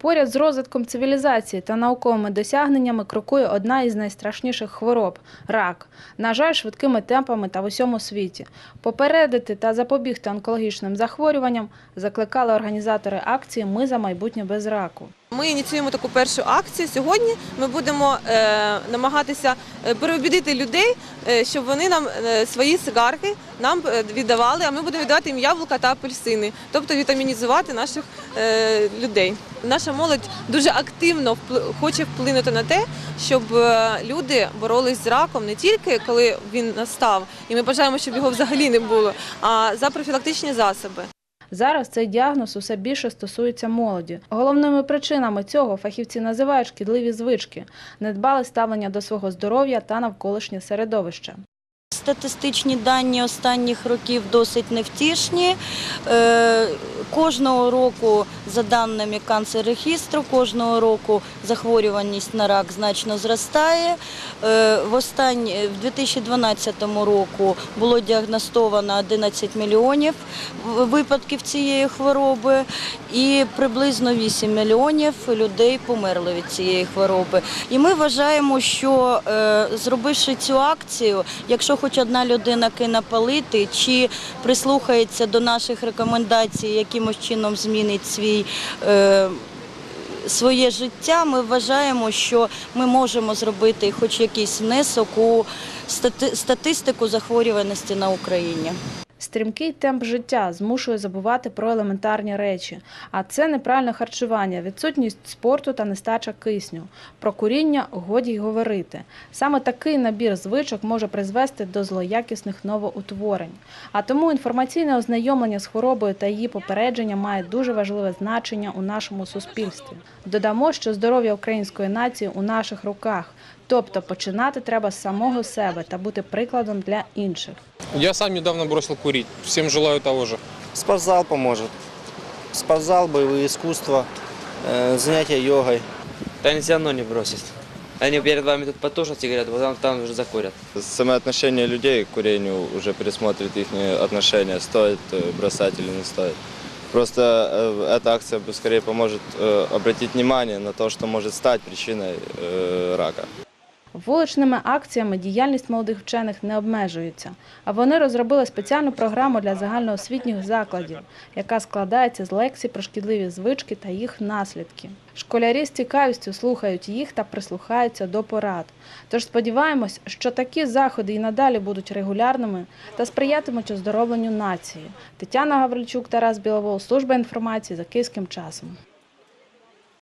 Поряд з розвитком цивілізації та науковими досягненнями крокує одна із найстрашніших хвороб рак. На жаль, швидкими темпами та в усьому світі. Попередити та запобігти онкологічним захворюванням закликали організатори акції Ми за майбутнє без раку. Ми ініціюємо таку першу акцію. Сьогодні ми будемо е, намагатися е, переобідити людей, е, щоб вони нам свої цигарки нам віддавали, а ми будемо віддавати їм яблука та апельсини, тобто вітамінізувати наших людей. Наша молодь дуже активно хоче вплинути на те, щоб люди боролись з раком не тільки коли він настав, і ми бажаємо, щоб його взагалі не було, а за профілактичні засоби. Зараз цей діагноз усе більше стосується молоді. Головними причинами цього фахівці називають шкідливі звички, недбале ставлення до свого здоров'я та навколишнє середовище. Статистичні дані останніх років досить невтішні. Кожного року, за даними канцеррегістру, кожного року захворюваність на рак значно зростає. Е, В в 2012 року було діагностовано 11 мільйонів випадків цієї хвороби, і приблизно 8 мільйонів людей померли від цієї хвороби. І ми вважаємо, що е, зробивши цю акцію, якщо хоч одна людина кине палити чи прислухається до наших рекомендацій, якимось чином змінить свій. Е, Своє життя ми вважаємо, що ми можемо зробити хоч якийсь внесок у стати- статистику захворюваності на Україні. Стрімкий темп життя змушує забувати про елементарні речі, а це неправильне харчування, відсутність спорту та нестача кисню. Про куріння годі й говорити. Саме такий набір звичок може призвести до злоякісних новоутворень. А тому інформаційне ознайомлення з хворобою та її попередження має дуже важливе значення у нашому суспільстві. Додамо, що здоров'я української нації у наших руках, тобто починати треба з самого себе та бути прикладом для інших. Я сам недавно бросил курить. Всем желаю того же. Спортзал поможет. Спортзал, боевые искусства, э, занятия йогой. Да они все равно не бросят. Они перед вами тут потушат сигарету, потом там уже закурят. Самое отношение людей к курению уже пересмотрит их отношения, стоит э, бросать или не стоит. Просто э, эта акция бы скорее поможет обратить внимание на то, что может стать причиной рака. Вуличними акціями діяльність молодих вчених не обмежується, а вони розробили спеціальну програму для загальноосвітніх закладів, яка складається з лекцій про шкідливі звички та їх наслідки. Школярі з цікавістю слухають їх та прислухаються до порад. Тож сподіваємось, що такі заходи і надалі будуть регулярними та сприятимуть оздоровленню нації. Тетяна Гаврильчук, Тарас Біловол, служба інформації за київським часом.